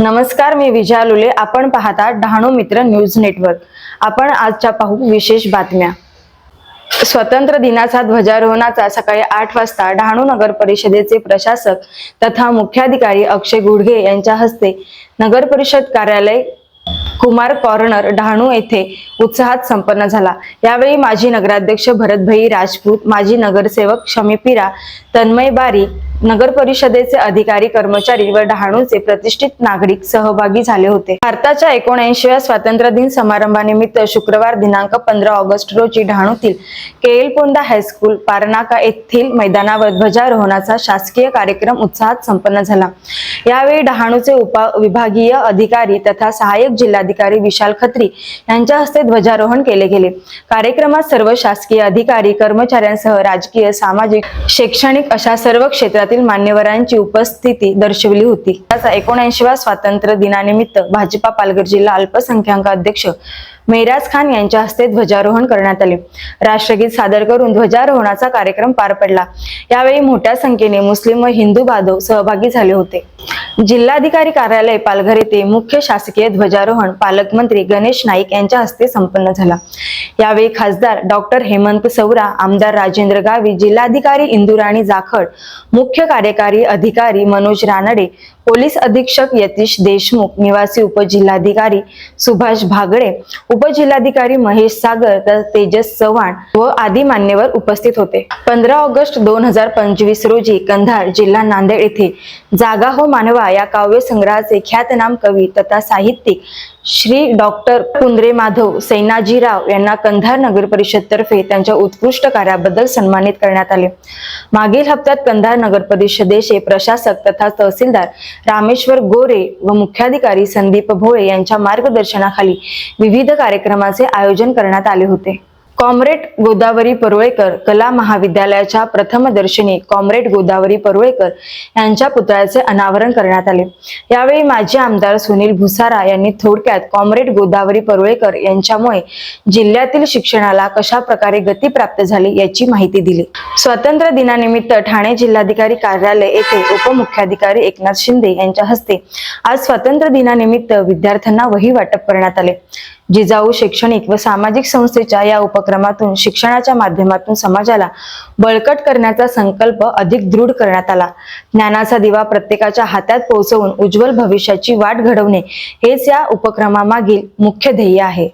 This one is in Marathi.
नमस्कार मी विजया लुले. आपण पाहता डहाणू मित्र न्यूज नेटवर्क. आपण आजच्या पाहू विशेष बातम्या. स्वतंत्र दिनाचा ध्वजारोहणाचा सकाळी आठ वाजता डहाणू नगर परिषदेचे प्रशासक तथा मुख्याधिकारी अक्षय गुडघे यांच्या हस्ते नगर परिषद कार्यालय कुमार कॉर्नर डहाणू येथे उत्साहात संपन्न झाला. यावेळी माजी नगराध्यक्ष भरतभाई राजपूत माजी नगरसेवक शमीपिरा तन्मय बारी नगर परिषदेचे अधिकारी कर्मचारी व डहाणूचे प्रतिष्ठित नागरिक सहभागी झाले होते. भारताच्या एकोणऐंशीव्या स्वातंत्र्य दिन समारंभानिमित्त शुक्रवार दिनांक पंधरा ऑगस्ट रोजी डहाणूतील केएलपोंदा हायस्कूल पारनाका येथील मैदानावर ध्वजारोहणाचा शासकीय कार्यक्रम उत्साहात संपन्न झाला. यावेळी डहाणूचे उपविभागीय अधिकारी तथा सहाय्यक जिल्हाधिकारी विशाल खत्री यांच्या हस्ते ध्वजारोहण केले गेले. कार्यक्रमात सर्व शासकीय अधिकारी कर्मचाऱ्यांसह राजकीय सामाजिक शैक्षणिक अशा सर्व क्षेत्रात क्षेत्रातील मान्यवरांची उपस्थिती दर्शवली होती. त्याचा एकोणऐंशीव्या स्वातंत्र्य दिनानिमित्त भाजपा पालघर जिल्हा अल्पसंख्याक अध्यक्ष मेराज खान यांच्या हस्ते ध्वजारोहण करण्यात आले. राष्ट्रगीत सादर करून ध्वजारोहणाचा कार्यक्रम पार पडला. यावेळी मोठ्या संख्येने मुस्लिम व हिंदू बांधव सहभागी झाले होते. जिल्हाधिकारी कार्यालय पालघर येथे मुख्य शासकीय ध्वजारोहण पालकमंत्री गणेश नाईक यांच्या हस्ते संपन्न झाला. यावेळी खासदार डॉक्टर हेमंत सौरा आमदार राजेंद्र गावी जिल्हाधिकारी इंदुराणी जाखड मुख्य मुख्य कार्यकारी अधिकारी मनोज रानडे पोलीस अधीक्षक यतीश देशमुख निवासी उपजिल्हाधिकारी सुभाष भागडे उपजिल्हाधिकारी महेश सागर तर तेजस चव्हाण व आदी मान्यवर उपस्थित होते. पंधरा ऑगस्ट दोन हजार पंचवीस रोजी कंधार जिल्हा नांदेड येथे जागा हो मानवा या काव्य संग्रहाचे ख्यातनाम कवी तथा साहित्यिक श्री डॉक्टर कुंद्रे माधव सैनाजीराव यांना कंधार नगर परिषद तर्फे त्यांच्या उत्कृष्ट कार्याबद्दल सन्मानित करण्यात आले. मागील हप्त्यात कंधार नगर परिषदेचे प्रशासक तथा तहसीलदार रामेश्वर गोरे व मुख्याधिकारी संदीप भोळे यांच्या मार्गदर्शनाखाली विविध कार्यक्रमाचे आयोजन करण्यात आले होते. कॉम्रेड गोदावरी परुळेकर कला महाविद्यालयाच्या प्रथमदर्शनी कॉम्रेड गोदावरी परुळेकर यांच्या पुतळ्याचे अनावरण करण्यात आले. यावेळी माजी आमदार सुनील भुसारा यांनी थोडक्यात कॉम्रेड गोदावरी परुळेकर यांच्यामुळे जिल्ह्यातील शिक्षणाला कशा प्रकारे गती प्राप्त झाली याची माहिती दिली. स्वातंत्र्य दिनानिमित्त ठाणे जिल्हाधिकारी कार्यालय येथे उपमुख्याधिकारी एकनाथ शिंदे यांच्या हस्ते आज स्वातंत्र्य दिनानिमित्त विद्यार्थ्यांना वही वाटप करण्यात आले. जिजाऊ शैक्षणिक व सामाजिक संस्थेच्या या उपक्रमातून शिक्षणाच्या माध्यमातून समाजाला बळकट करण्याचा संकल्प अधिक दृढ करण्यात आला. ज्ञानाचा दिवा प्रत्येकाच्या हातात पोहोचवून उज्ज्वल भविष्याची वाट घडवणे हेच या उपक्रमामागील मुख्य ध्येय आहे.